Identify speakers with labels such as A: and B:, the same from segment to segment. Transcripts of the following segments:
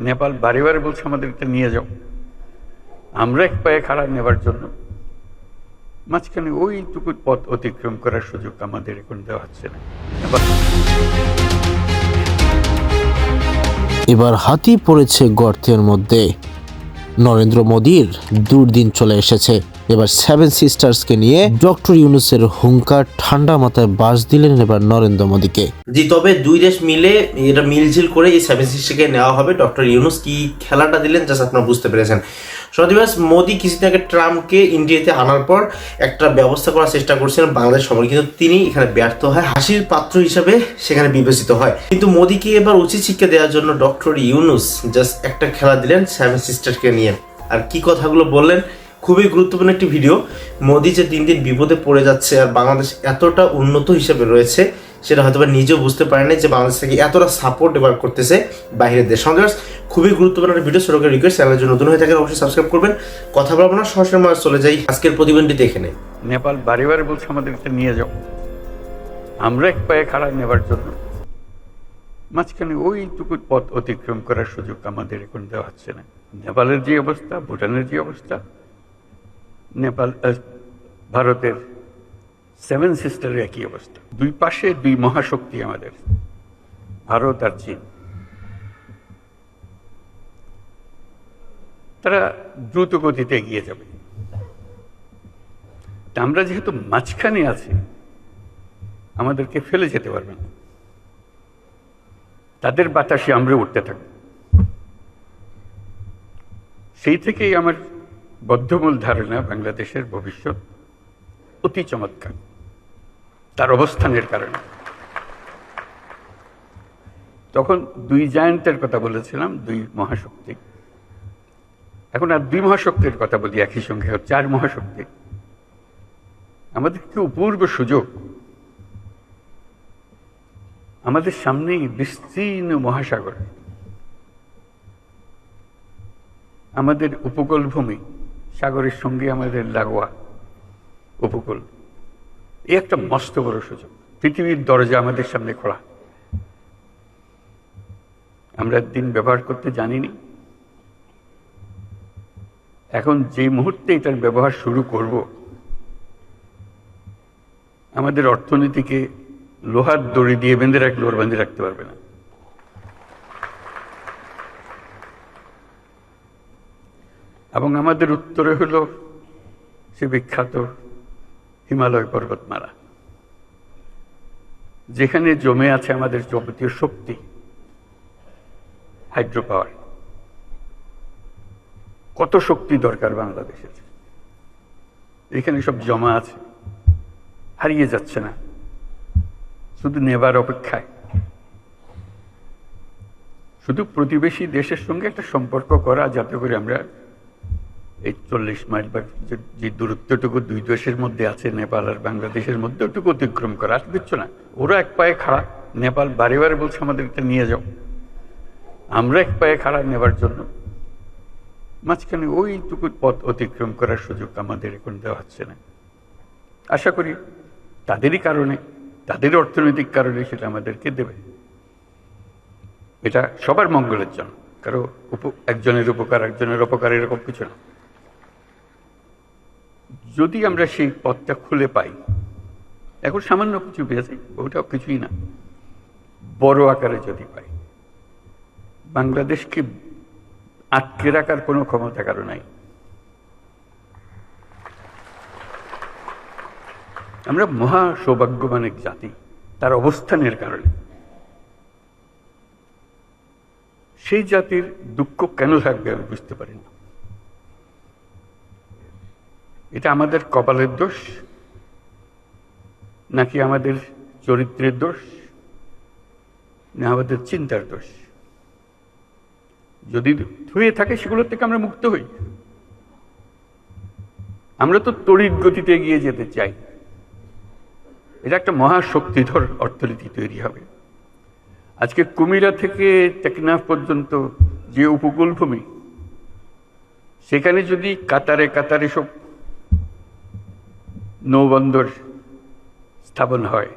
A: নেপাল বারে বারে বলছে আমাদেরকে নিয়ে যাও। আমরা এক পায়ে খাড়া নেবার জন্য। মাঝখানে ওইটুকু পথ অতিক্রম করার সুযোগ আমাদের এখন দেওয়া হচ্ছে না।
B: এবার হাতি পড়েছে গর্তের মধ্যে। নরেন্দ্র মোদীর দুর্দিন চলে এসেছে। এবার সেভেন সিস্টার্সকে নিয়ে ডক্টর ইউনুসের হুঙ্কার ঠান্ডা মাথায় বাস দিলেন এবার নরেন্দ্র মোদীকে।
C: জি, তবে দুই দেশ মিলে এটা মিলঝিল করে এই সেভেন সিক্সটিকে নেওয়া হবে। ডক্টর ইউনুস কি খেলাটা দিলেন জাস্ট আপনারা বুঝতে পেরেছেন। সদিবাস মোদী কিছুদিন আগে ট্রাম্পকে ইন্ডিয়াতে আনার পর একটা ব্যবস্থা করার চেষ্টা করছিলেন বাংলাদেশ সময়, কিন্তু তিনি এখানে ব্যর্থ হয়। হাসির পাত্র হিসাবে সেখানে বিবেচিত হয়। কিন্তু মোদীকে এবার উচিত শিক্ষা দেওয়ার জন্য ডক্টর ইউনুস জাস্ট একটা খেলা দিলেন সেভেন সিস্টারকে নিয়ে। আর কি কথাগুলো বললেন খুবই গুরুত্বপূর্ণ একটি ভিডিও। মোদী যে দিন দিন বিপদে পড়ে যাচ্ছে আর বাংলাদেশ এতটা উন্নত হিসেবে রয়েছে, সেটা হয়তো বা নিজেও বুঝতে পারেনি যে বাংলাদেশ থেকে এতটা সাপোর্ট এবার করতেছে বাইরের দেশ। সঙ্গে খুবই গুরুত্বপূর্ণ একটা ভিডিও ছোটকে রিকোয়েস্ট চ্যানেলের জন্য নতুন হয়ে থাকেন, অবশ্যই সাবস্ক্রাইব করবেন। কথা বলব না, সরাসরি আমরা চলে যাই আজকের প্রতিবেদনটি দেখে নেই।
A: নেপাল বারে বারে বলছে আমাদেরকে নিয়ে যাও। আমরা এক পায়ে খাড়া নেবার জন্য। মাঝখানে ওইটুকু পথ অতিক্রম করার সুযোগ আমাদের এখন দেওয়া হচ্ছে না। নেপালের যে অবস্থা, ভুটানের যে অবস্থা নেপাল ভারতের সেভেন সিস্টারের একই অবস্থা। দুই পাশে দুই মহাশক্তি আমাদের, ভারত আর চীন। তারা দ্রুত গতিতে এগিয়ে যাবে। আমরা যেহেতু মাঝখানে আছি, আমাদেরকে ফেলে যেতে পারবে না। তাদের বাতাসে আমরা উঠতে থাকব। সেই থেকেই আমার বদ্ধমূল ধারণা বাংলাদেশের ভবিষ্যৎ অতি চমৎকার। তার অবস্থানের কারণে। তখন দুই জায়ান্টের কথা বলেছিলাম, দুই মহাশক্তি। এখন আর দুই মহাশক্তির কথা বলি একই সঙ্গে চার মহাশক্তি। আমাদের কি অপূর্ব সুযোগ? আমাদের সামনেই বিস্তীর্ণ মহাসাগর। আমাদের উপকূল ভূমি সাগরের সঙ্গে আমাদের লাগোয়া উপকূল। এই একটা মস্ত বড় সুযোগ। পৃথিবীর দরজা আমাদের সামনে খোলা। আমরা দিন ব্যবহার করতে জানিনি। এখন যে মুহূর্তে এটার ব্যবহার শুরু করব, আমাদের অর্থনীতিকে লোহার দড়ি দিয়ে বেঁধে রাখলে ওর বেঁধে রাখতে পারবে না। এবং আমাদের উত্তরে হলো সে বিখ্যাত হিমালয় পর্বতমালা। যেখানে জমে আছে আমাদের যাবতীয় শক্তি হাইড্রো পাওয়ার কত শক্তি দরকার বাংলাদেশের? এখানে সব জমা আছে, হারিয়ে যাচ্ছে না। শুধু নেবার অপেক্ষায়। শুধু প্রতিবেশী দেশের সঙ্গে একটা সম্পর্ক করা, যাতে করে আমরা এই চল্লিশ মাইল বা যে- দূরত্বটুকু দুই দেশের মধ্যে আছে, নেপাল আর বাংলাদেশের মধ্যে, ওটুকু অতিক্রম করা। আর কিচ্ছু না। ওরা এক পায়ে খাড়া। নেপাল বারে বারে বলছে আমাদেরকে নিয়ে যাও। আমরা এক পায়ে খাড়া নেবার জন্য। মাঝখানে ওইটুকু পথ অতিক্রম করার সুযোগ আমাদের এখন দেওয়া হচ্ছে না। আশা করি তাদেরই কারণে, তাদের অর্থনৈতিক কারণে সেটা আমাদেরকে দেবে। এটা সবার মঙ্গলের জন্য। কারও উপ- একজনের উপকার, একজনের অপকার এরকম কিছু না। যদি আমরা সেই পথটা খুলে পাই এখন সামান্য কিছু পেয়েছি ওটাও কিছুই না, বড় আকারে যদি পাই। বাংলাদেশকে আটকে রাখার কোনো ক্ষমতা কারও নাই। আমরা মহা সৌভাগ্যবান এক জাতি, তার অবস্থানের কারণে। সেই জাতির দুঃখ কেন থাকবে আমি বুঝতে পারি না। এটা আমাদের কপালের দোষ? নাকি আমাদের চরিত্রের দোষ? না, আমাদের চিন্তার দোষ? যদি হয়ে থাকে, সেগুলোর থেকে আমরা মুক্ত হই। আমরা তো তড়িৎ গতিতে এগিয়ে যেতে চাই। এটা একটা মহাশক্তিধর অর্থনীতি তৈরি হবে। আজকে কুমিরা থেকে টেকনাফ পর্যন্ত যে উপকূলভূমি, সেখানে যদি কাতারে কাতারে সব নৌবন্দর স্থাপন হয়।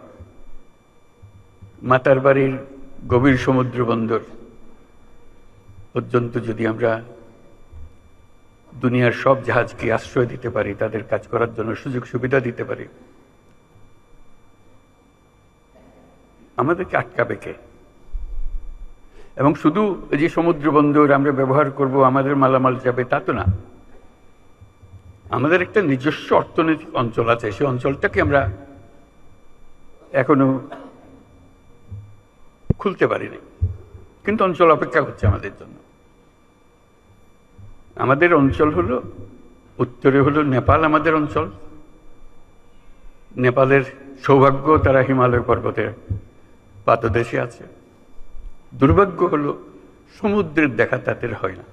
A: মাতার বাড়ির গভীর সমুদ্র বন্দর পর্যন্ত যদি আমরা দুনিয়ার সব জাহাজকে আশ্রয় দিতে পারি, তাদের কাজ করার জন্য সুযোগ সুবিধা দিতে পারি, আমাদেরকে আটকাবে কে? এবং শুধু যে সমুদ্র বন্দর আমরা ব্যবহার করব, আমাদের মালামাল যাবে, তা তো না। আমাদের একটা নিজস্ব অর্থনৈতিক অঞ্চল আছে, সেই অঞ্চলটাকে আমরা এখনও খুলতে পারিনি। কিন্তু অঞ্চল অপেক্ষা করছে আমাদের জন্য। আমাদের অঞ্চল হলো, উত্তরে হলো নেপাল আমাদের অঞ্চল। নেপালের সৌভাগ্য তারা হিমালয় পর্বতের পাদদেশে আছে। দুর্ভাগ্য হলো, সমুদ্রের দেখা তাদের হয় না।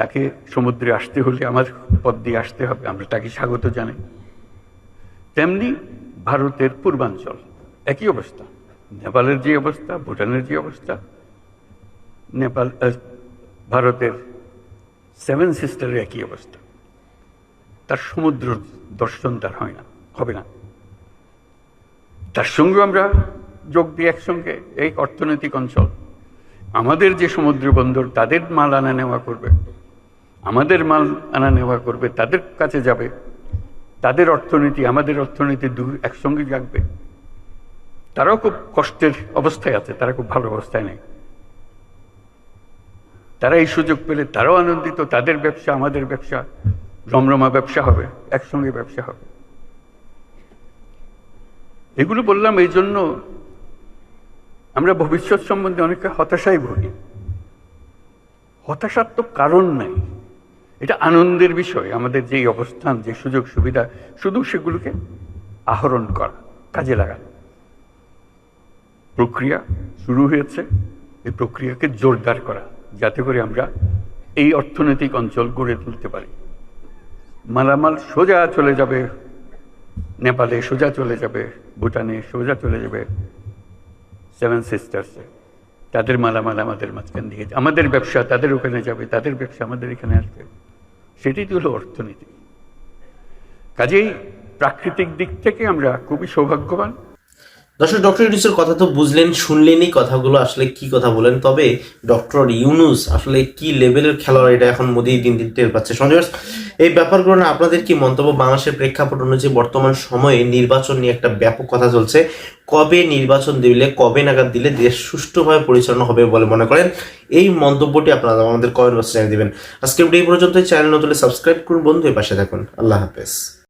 A: তাকে সমুদ্রে আসতে হলে আমার পথ দিয়ে আসতে হবে, আমরা তাকে স্বাগত জানাই। তেমনি ভারতের পূর্বাঞ্চল, একই অবস্থা। নেপালের যে অবস্থা, ভুটানের যে অবস্থা, নেপাল ভারতের সেভেন সিস্টারের একই অবস্থা। তার সমুদ্র দর্শন তার হয় না, হবে না। তার সঙ্গে আমরা যোগ দিই একসঙ্গে, এই অর্থনৈতিক অঞ্চল। আমাদের যে সমুদ্র বন্দর, তাদের মাল আনা নেওয়া করবে। আমাদের মাল আনা নেওয়া করবে, তাদের কাছে যাবে। তাদের অর্থনীতি, আমাদের অর্থনীতি দু একসঙ্গে জাগবে। তারাও খুব কষ্টের অবস্থায় আছে, তারা খুব ভালো অবস্থায় নেই। তারা এই সুযোগ পেলে তারাও আনন্দিত, তাদের ব্যবসা, আমাদের ব্যবসা, রমরমা ব্যবসা হবে, একসঙ্গে ব্যবসা হবে। এগুলো বললাম এই জন্য আমরা ভবিষ্যৎ সম্বন্ধে অনেকে হতাশায় ভুগি। হতাশার তো কারণ নাই। এটা আনন্দের বিষয়। আমাদের যেই অবস্থান, যে সুযোগ সুবিধা, শুধু সেগুলোকে আহরণ করা, কাজে লাগানো। প্রক্রিয়া শুরু হয়েছে। এই প্রক্রিয়াকে জোরদার করা, যাতে করে আমরা এই অর্থনৈতিক অঞ্চল গড়ে তুলতে পারি। মালামাল সোজা চলে যাবে, নেপালে সোজা চলে যাবে, ভুটানে সোজা চলে যাবে, সেভেন সিস্টার্সে। তাদের মালামাল আমাদের মাঝখান দিয়ে আমাদের ব্যবসা তাদের ওখানে যাবে, তাদের ব্যবসা আমাদের এখানে আসবে। সেটাই তো হলো অর্থনীতি। কাজেই প্রাকৃতিক দিক থেকে আমরা খুবই সৌভাগ্যবান।
C: দর্শক, ডক্টর ইউনুসের কথা তো বুঝলেন, শুনলেনই কথাগুলো, আসলে কি কথা বলেন। তবে ডক্টর ইউনুস আসলে কি লেভেলের খেলোয়াড় এটা এখন মোদি দিন দিন টের পাচ্ছে। সঞ্জয় এই ব্যাপারগুলো না আপনাদের কি মন্তব্য? বাংলাদেশের প্রেক্ষাপট অনুযায়ী বর্তমান সময়ে নির্বাচন নিয়ে একটা ব্যাপক কথা চলছে। কবে নির্বাচন দিলে, কবে নাগাদ দিলে দেশ সুষ্ঠুভাবে পরিচালনা হবে বলে মনে করেন? এই মন্তব্যটি আপনারা আমাদের কমেন্ট বক্সে জানিয়ে দিবেন। আজকে এই পর্যন্ত চ্যানেল নতুন সাবস্ক্রাইব করুন। বন্ধু পাশে থাকুন। আল্লাহ হাফেজ।